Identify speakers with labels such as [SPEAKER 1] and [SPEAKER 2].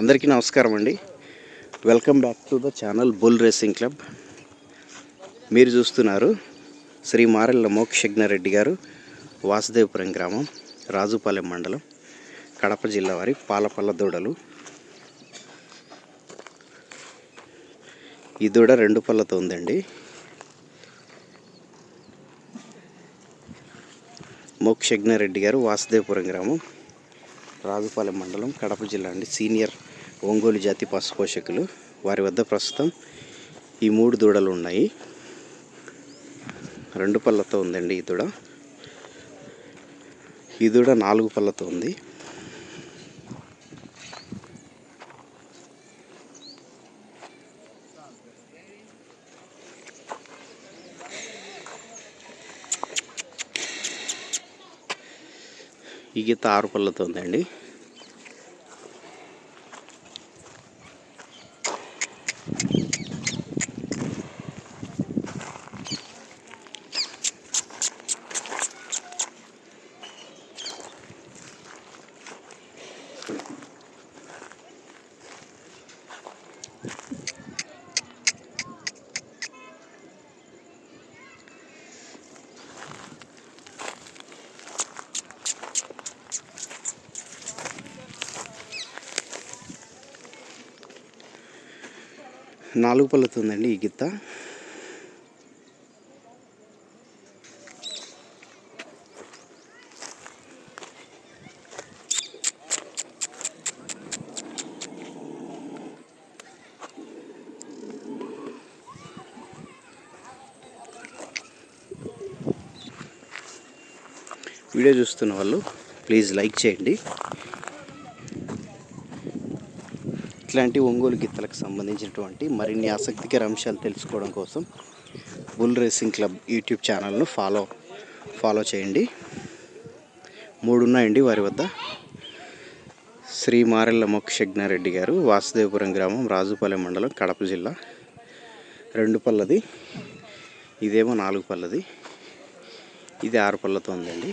[SPEAKER 1] అందరికీ నమస్కారం అండి. Welcome back to the channel bull racing club మీరు చూస్తున్నారు శ్రీ మారెళ్ళ మోక్షజ్ఞారెడ్డి గారు వాసుదేవపురం గ్రామం రాజుపాలెం మండలం కడప జిల్లా వారి పాలపల్ల దూడలు. ఈ దూడ రెండు పళ్ళతో ఉందండి. మోక్షజ్ఞారెడ్డి గారు వాసుదేవపురం గ్రామం రాజుపాలెం మండలం కడప జిల్లా అండి. సీనియర్ ఒంగోలు జాతి పశు పోషకులు. వారి వద్ద ప్రస్తుతం ఈ మూడు దూడలు ఉన్నాయి. రెండు పళ్ళతో ఉందండి ఈ దూడ. ఈ దూడ నాలుగు పళ్ళతో ఉంది. ఈ గీత ఆరు పళ్ళతో ఉందండి. నాలుగు పళ్ళుతుందండి ఈ గిత్త. వీడియో చూస్తున్న వాళ్ళు ప్లీజ్ లైక్ చేయండి. ఇట్లాంటి ఒంగోలు గిత్తలకు సంబంధించినటువంటి మరిన్ని ఆసక్తికర అంశాలు తెలుసుకోవడం కోసం బుల్ రేసింగ్ క్లబ్ యూట్యూబ్ ఛానల్ను ఫాలో ఫాలో చేయండి. మూడు ఉన్నాయండి వారి వద్ద. శ్రీ మారెళ్ళ మోక్షజ్ఞారెడ్డి గారు వాసుదేవపురం గ్రామం రాజుపాలెం మండలం కడప జిల్లా. రెండు పళ్ళది ఇదేమో నాలుగు పళ్ళది ఇది ఆరు పళ్ళతో ఉందండి.